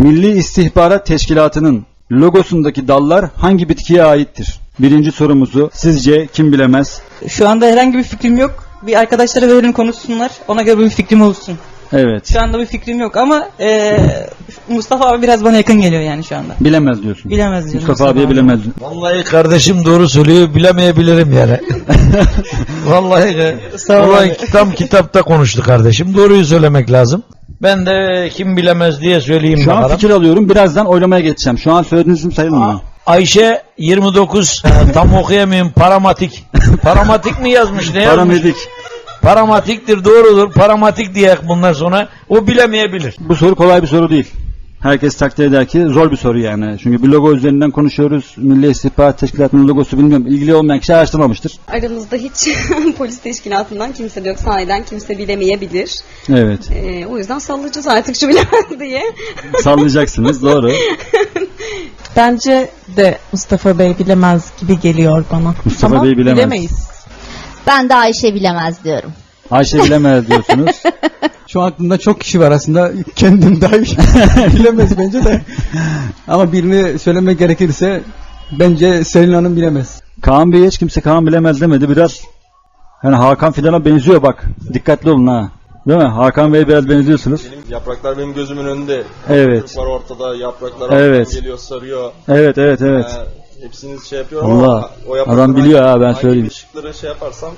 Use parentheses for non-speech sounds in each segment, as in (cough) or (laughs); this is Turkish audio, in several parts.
Milli İstihbarat Teşkilatı'nın logosundaki dallar hangi bitkiye aittir? Birinci sorumuzu sizce kim bilemez? Şu anda herhangi bir fikrim yok. Bir arkadaşlara verelim konuşsunlar. Ona göre bir fikrim olsun. Evet. Şu anda bir fikrim yok ama eee, Mustafa abi biraz bana yakın geliyor yani şu anda. Bilemez diyorsun. Bilemez diyorum Mustafa, Mustafa abiye abi. bilemez. Vallahi kardeşim doğru söylüyor bilemeyebilirim yani. (laughs) Vallahi Sağ ol vallahi abi. tam kitapta konuştu kardeşim. Doğruyu söylemek lazım. Ben de kim bilemez diye söyleyeyim Şu an bakalım. fikir alıyorum. Birazdan oylamaya geçeceğim. Şu an söylediğiniz isim sayılmıyor? Ayşe 29 (laughs) e, tam okuyamayayım paramatik. Paramatik mi yazmış ne yazmış? Paramedik. Paramatiktir doğrudur. Paramatik diye bundan sonra o bilemeyebilir. Bu soru kolay bir soru değil. Herkes takdir eder ki zor bir soru yani. Çünkü bir logo üzerinden konuşuyoruz. Milli İstihbarat Teşkilatı'nın logosu bilmiyorum. İlgili olmayan kişi araştırmamıştır. Aramızda hiç (laughs) polis teşkilatından kimse de yok. Sahiden kimse bilemeyebilir. Evet. Ee, o yüzden sallayacağız artık şu bilemez (laughs) diye. Sallayacaksınız. Doğru. (laughs) Bence de Mustafa Bey bilemez gibi geliyor bana. Mustafa Ama Bey bilemez. bilemeyiz. Ben de Ayşe bilemez diyorum. Ayşe bilemez diyorsunuz. Şu an aklımda çok kişi var aslında. Kendim dahi (laughs) bilemez bence de. Ama birini söylemek gerekirse bence Selin Hanım bilemez. Kaan Bey hiç kimse Kaan bilemez demedi. Biraz hani Hakan Fidan'a benziyor bak. Dikkatli olun ha. Değil mi? Hakan Bey biraz benziyorsunuz. Benim yapraklar benim gözümün önünde. Evet. Çocuk var ortada, yapraklar Evet. geliyor, sarıyor. Evet evet evet. Ee, hepsini şey yapıyor Allah, ama o yapraklar adam biliyor ha, ben hangi söyleyeyim. ışıkları şey yaparsam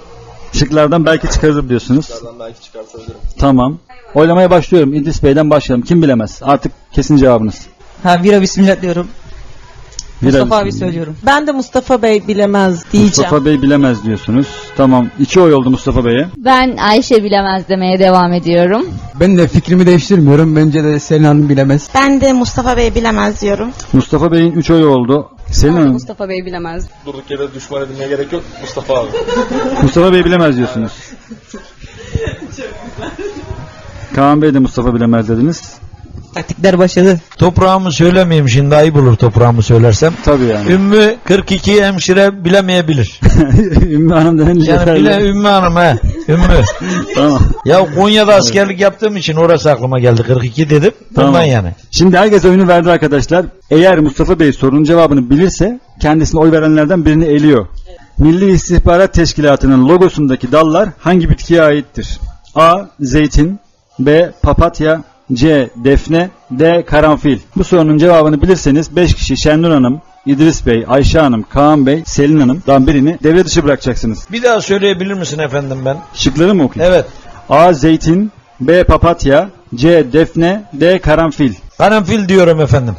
Şıklardan belki çıkarırım diyorsunuz. nereden belki çıkartabilirim. Tamam. Oylamaya başlıyorum. İdris Bey'den başlayalım. Kim bilemez? Artık kesin cevabınız. Ha bira bismillah diyorum. Biraz- Mustafa abi söylüyorum. Ben de Mustafa Bey bilemez diyeceğim. Mustafa Bey bilemez diyorsunuz. Tamam. İki oy oldu Mustafa Bey'e. Ben Ayşe bilemez demeye devam ediyorum. Ben de fikrimi değiştirmiyorum. Bence de Selin Hanım bilemez. Ben de Mustafa Bey bilemez diyorum. Mustafa Bey'in üç oyu oldu. Selin Hanım. Mustafa Bey bilemez. Durduk yere düşman edilmeye gerek yok. Mustafa abi. (laughs) Mustafa Bey bilemez diyorsunuz. Kaan Bey de Mustafa bilemez dediniz. Taktikler başladı. Toprağımı söylemeyeyim şimdi ayıp olur toprağımı söylersem. Tabii yani. Ümmü 42 hemşire bilemeyebilir. (laughs) Ümmü Hanım denince Yani bile yeterli. Ümmü Hanım he. Ümmü. (laughs) Tamam. Ya Konya'da askerlik yaptığım için orası aklıma geldi. 42 dedim. Tamam. yani. Şimdi herkes oyunu verdi arkadaşlar. Eğer Mustafa Bey sorunun cevabını bilirse kendisine oy verenlerden birini eliyor. Milli İstihbarat Teşkilatı'nın logosundaki dallar hangi bitkiye aittir? A. Zeytin B. Papatya C. Defne D. Karanfil. Bu sorunun cevabını bilirseniz 5 kişi Şenur Hanım, İdris Bey, Ayşe Hanım, Kaan Bey, Selin Hanım'dan birini devre dışı bırakacaksınız. Bir daha söyleyebilir misin efendim ben? Şıkları mı okuyayım? Evet. A. Zeytin B. Papatya C. Defne D. Karanfil. Karanfil diyorum efendim.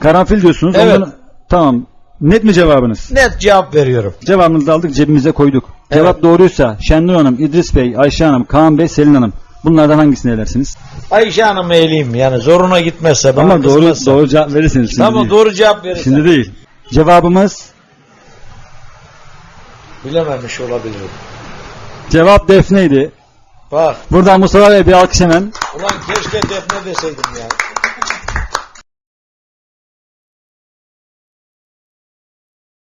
Karanfil diyorsunuz. Evet. Ondan- Tamam. Net mi cevabınız? Net cevap veriyorum. Cevabınızı da aldık cebimize koyduk. Cevap doğruysa Şenur Hanım, İdris Bey, Ayşe Hanım, Kaan Bey, Selin Hanım. Bunlardan hangisini elersiniz? Ayşe Hanım'ı eleyeyim yani zoruna gitmezse. bana Ama doğru kızmazsa. doğru cevap verirsiniz şimdi. Tamam değil. doğru cevap verirsen. Şimdi değil. Cevabımız Bilememiş olabilirim. cevap Defne'ydi. Bak Buradan Mustafa Bey bir alkış hemen. ulan keşke defne deseydim ya.